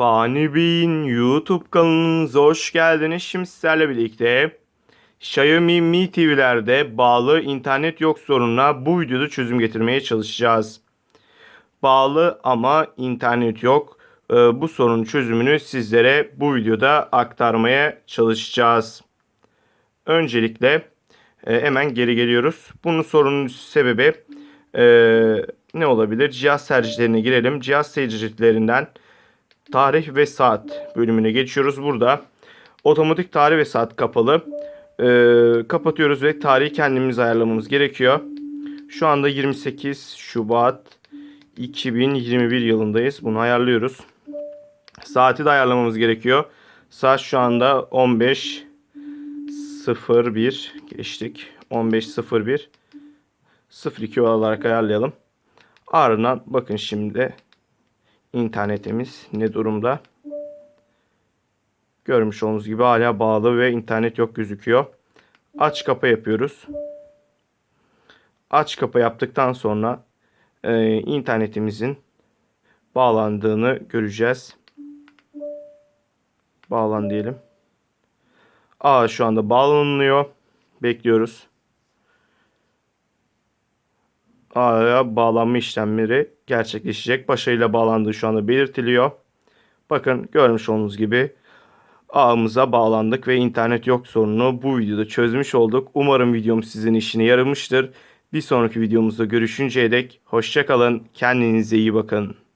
Fani Bey'in YouTube kanalınıza hoş geldiniz. Şimdi sizlerle birlikte Xiaomi Mi TV'lerde bağlı internet yok sorununa bu videoda çözüm getirmeye çalışacağız. Bağlı ama internet yok. Ee, Bu sorunun çözümünü sizlere bu videoda aktarmaya çalışacağız. Öncelikle e, hemen geri geliyoruz. Bunun sorunun sebebi e, ne olabilir? Cihaz tercihlerine girelim. Cihaz tercihlerinden tarih ve saat bölümüne geçiyoruz. Burada otomatik tarih ve saat kapalı. Ee, kapatıyoruz ve tarihi kendimiz ayarlamamız gerekiyor. Şu anda 28 Şubat 2021 yılındayız. Bunu ayarlıyoruz. Saati de ayarlamamız gerekiyor. Saat şu anda 15.01 geçtik. 15.01 02 olarak ayarlayalım. Ardından bakın şimdi internetimiz ne durumda? Görmüş olduğunuz gibi hala bağlı ve internet yok gözüküyor. Aç kapa yapıyoruz. Aç kapa yaptıktan sonra e, internetimizin bağlandığını göreceğiz. Bağlan diyelim. Aa şu anda bağlanılıyor. Bekliyoruz. A'ya bağlanma işlemleri gerçekleşecek. Başarıyla bağlandığı şu anda belirtiliyor. Bakın görmüş olduğunuz gibi ağımıza bağlandık ve internet yok sorununu bu videoda çözmüş olduk. Umarım videom sizin işine yaramıştır. Bir sonraki videomuzda görüşünceye dek hoşçakalın. Kendinize iyi bakın.